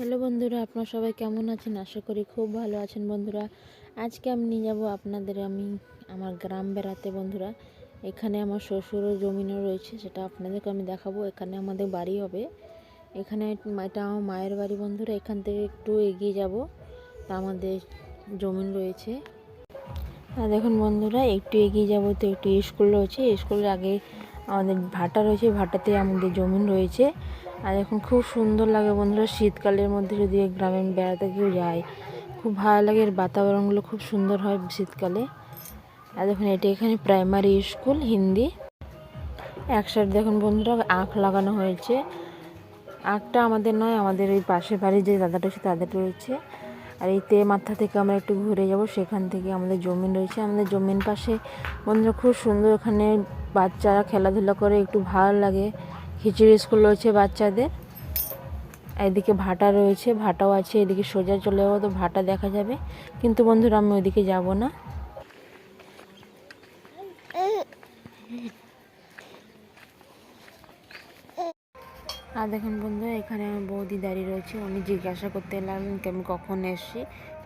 Hello বন্ধুরা, আপনারা সবাই কেমন আছেন? আশা করি খুব ভালো আছেন বন্ধুরা। আজকে আমি নিয়ে যাব আপনাদের, আমি আমার গ্রাম বেড়াতে বন্ধুরা। এখানে আমার শ্বশুরও জমিনও রয়েছে, সেটা আপনাদেরকে আমি দেখাবো। এখানে আমাদের বাড়ি হবে। এখানে এটা আমার মায়ের বাড়ি বন্ধুরা, এখান থেকে একটু এগিয়ে যাব। তা আমাদের জমিন রয়েছে। আর দেখুন বন্ধুরা, একটু এগিয়ে যাব তো একটু স্কুল রয়েছে। স্কুলের আগে আমাদের ভাটা রয়েছে, ভাটাতে আমাদের জমিন রয়েছে। আর এখন খুব সুন্দর লাগে বন্ধুরা, শীতকালের মধ্যে যদি গ্রামে বেড়াতে কেউ যায় খুব ভালো লাগে। এর বাতাবরণগুলো খুব সুন্দর হয় শীতকালে। আর দেখুন, এটা এখানে প্রাইমারি স্কুল হিন্দি। এক সাইড দেখুন বন্ধুরা, আঁখ লাগানো হয়েছে। আঁখটা আমাদের নয়, আমাদের ওই পাশের বাড়ির যে দাদাটা সে তাদের রয়েছে। আর এই তে মাথা থেকে আমরা একটু ঘুরে যাব, সেখান থেকে আমাদের জমিন রয়েছে। আমাদের জমিন পাশে বন্ধুরা খুব সুন্দর ওখানে বাচ্চারা খেলাধুলা করে, একটু ভালো লাগে। খিচুড়ি স্কুল রয়েছে বাচ্চাদের। এদিকে ভাটা রয়েছে, ভাটাও আছে, এদিকে সোজা চলে যাব তো ভাটা দেখা যাবে। কিন্তু বন্ধুরা, আমি ওইদিকে যাব না। আর দেখুন বন্ধু, এখানে আমার বৌদি দাঁড়িয়ে রয়েছে। উনি জিজ্ঞাসা করতে লাগলেন কি আমি কখন এসছি।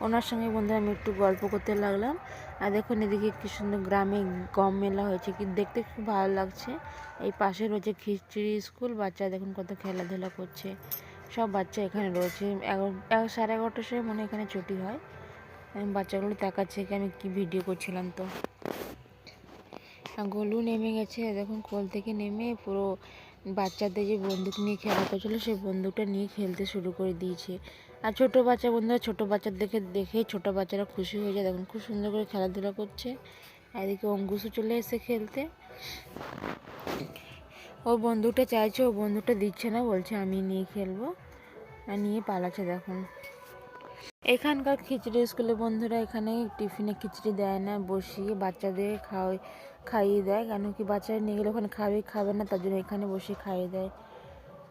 ওনার সঙ্গে বন্ধু আমি একটু গল্প করতে লাগলাম। আর দেখুন এদিকে কি সুন্দর গ্রামে গম মেলা হয়েছে। কি দেখতে খুব ভালো লাগছে। এই পাশে রয়েছে খিচুড়ি স্কুল। বাচ্চা দেখুন কত খেলাধুলা করছে। সব বাচ্চা এখানে রয়েছে। এগারো সাড়ে এগারোটার সময় মনে এখানে ছুটি হয়। বাচ্চাগুলো দেখাচ্ছে কি আমি কি ভিডিও করছিলাম তো। গোলু নেমে গেছে। দেখুন কোল থেকে নেমে পুরো বাচ্চাদের যে বন্দুক নিয়ে খেলা করছিল, সেই বন্দুকটা নিয়ে খেলতে শুরু করে দিয়েছে। আর ছোটো বাচ্চা বন্ধুরা, ছোটো বাচ্চাদেরকে দেখে দেখে ছোটো বাচ্চারা খুশি হয়ে যায়। দেখুন, খুব সুন্দর করে খেলাধুলা করছে। এদিকে অঙ্কুশও চলে এসে খেলতে। ও বন্দুকটা চাইছে, ও বন্ধুটা দিচ্ছে না, বলছে আমি নিয়ে খেলব। আর নিয়ে পালাচ্ছে, দেখুন। এখানকার খিচুড়ি স্কুলে বন্ধুরা এখানে টিফিনে খিচুড়ি দেয় না, বসিয়ে বাচ্চাদের খাওয়াই খাইয়ে দেয়। কেন কি বাচ্চারা নিয়ে গেলে ওখানে খাবে খাবে না, তার জন্য এখানে বসে খাইয়ে দেয়।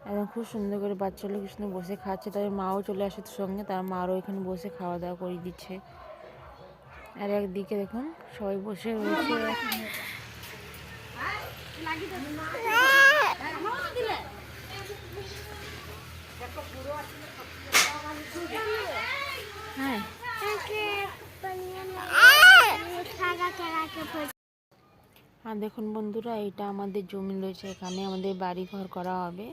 একদম খুব সুন্দর করে বাচ্চাগুলো কি সুন্দর বসে খাচ্ছে। তাদের মাও চলে আসে সঙ্গে, তার মারও এখানে বসে খাওয়া দাওয়া করে দিচ্ছে। আর একদিকে দেখুন সবাই বসে রয়েছে। হ্যাঁ। আর দেখুন বন্ধুরা, এটা আমাদের জমি রয়েছে এখানে, আমাদের বাড়ি ঘর করা হবে।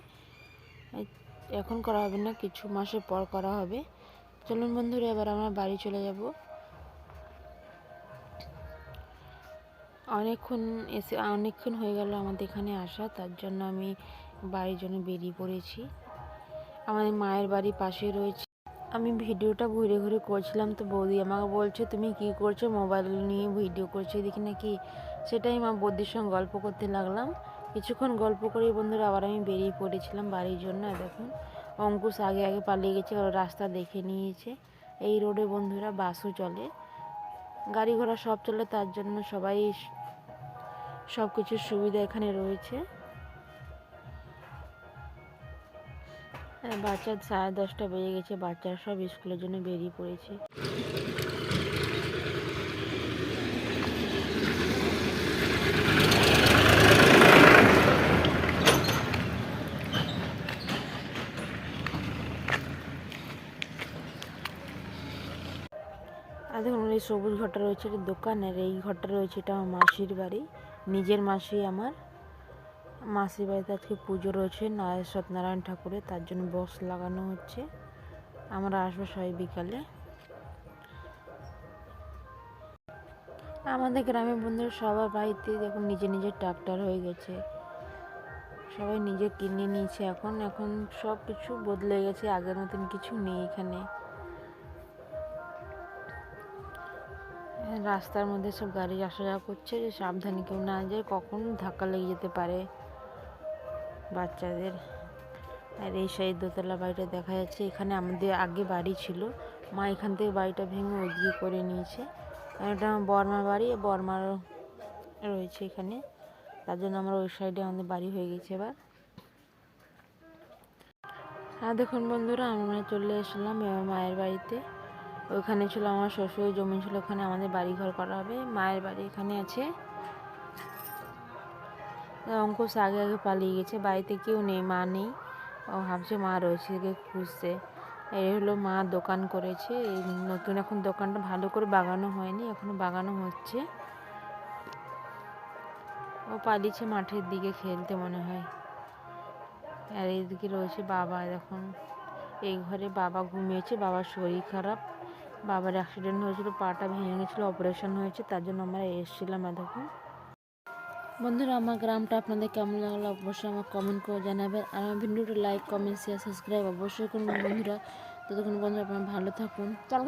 এখন করা হবে না, কিছু মাসের পর করা হবে। চলুন বন্ধুরা, এবার আমরা বাড়ি চলে যাব। অনেকক্ষণ এসে, অনেকক্ষণ হয়ে গেল আমাদের এখানে আসা, তার জন্য আমি বাড়ির জন্য বেরিয়ে পড়েছি। আমাদের মায়ের বাড়ি পাশে রয়েছে। আমি ভিডিওটা ঘুরে ঘুরে করছিলাম তো বৌদি আমাকে বলছে, তুমি কি করছ? মোবাইল নিয়ে ভিডিও করছ? দেখি নাকি সেটাই মা বৌদির সঙ্গে গল্প করতে লাগলাম। কিছুক্ষণ গল্প করে বন্ধুরা আবার আমি বেরিয়ে পড়েছিলাম বাড়ির জন্য। দেখুন, অঙ্কুশ আগে আগে পালিয়ে গেছে কারণ রাস্তা দেখে নিয়েছে। এই রোডে বন্ধুরা বাসও চলে। গাড়ি ঘোড়া সব চলে, তার জন্য সবাই সব কিছুর সুবিধা এখানে রয়েছে। বাচ্চার সাড়ে দশটা বেজে গেছে, বাচ্চারা সব স্কুলের জন্য বেরিয়ে পড়েছে। আর দেখুন, এই সবুজ ঘরটা রয়েছে এটা দোকান, আর এই ঘরটা রয়েছে এটা আমার মাসির বাড়ি, নিজের মাসি আমার। মাসির বাড়িতে আজকে পুজো রয়েছে, নারায়ণ সত্যনারায়ণ ঠাকুরের তার জন্য বক্স লাগানো হচ্ছে। আমরা আসব সবাই বিকালে। আমাদের গ্রামের বন্ধুরা সবার বাড়িতে দেখুন নিজের নিজের ট্রাক্টর হয়ে গেছে। সবাই নিজে কিনে নিয়েছে এখন এখন সব কিছু বদলে গেছে, আগের মতন কিছু নেই এখানে। রাস্তার মধ্যে সব গাড়ি আসা যাওয়া করছে, যে সাবধানে কেউ না যায়, কখন ধাক্কা লেগে যেতে পারে। বাচ্চাদের। আর এই সাইড দোতলা বাড়িটা দেখা যাচ্ছে, এখানে আমাদের আগে বাড়ি ছিল। মা এখান থেকে বাড়িটা ভেঙে ওইদিকে করে নিয়েছে। আর এটা আমার বর্মার বাড়ি বর্মার রয়েছে এখানে। তার জন্য আমরা ওই সাইডে আমাদের বাড়ি হয়ে গেছে এবার। আর দেখুন বন্ধুরা, আমরা চলে এসলাম এবার মায়ের বাড়িতে। ওখানে ছিল আমার শ্বশুরের জমি ছিল ওখানে আমাদের বাড়ি ঘর করা হবে। মায়ের বাড়ি এখানে আছে। অঙ্কুশ আগে আগে পালিয়ে গেছে। বাড়িতে কেউ নেই, মা নেই। ও ভাবছে মা রয়েছে খুঁজছে এই হলো মা দোকান করেছে। এই নতুন এখন দোকানটা ভালো করে বাগানো হয়নি, এখনও বাগানো হচ্ছে। ও পালিয়েছে মাঠের দিকে খেলতে মনে হয়। আর এইদিকে রয়েছে বাবা এখন এই ঘরে বাবা ঘুমিয়েছে, বাবার শরীর খারাপ। বাবার অ্যাক্সিডেন্ট হয়েছিল, পাটা ভেঙে গেছিল অপারেশন হয়েছে, তার জন্য আমরা এসেছিলাম এতক্ষণ। বন্ধুরা, আমার গ্রামটা আপনাদের কেমন লাগল অবশ্যই আমার কমেন্ট করে জানাবেন। আর আমার ভিডিওটা লাইক কমেন্ট শেয়ার সাবস্ক্রাইব অবশ্যই করুন বন্ধুরা। ততক্ষণ বন্ধুরা আপনারা ভালো থাকুন। চল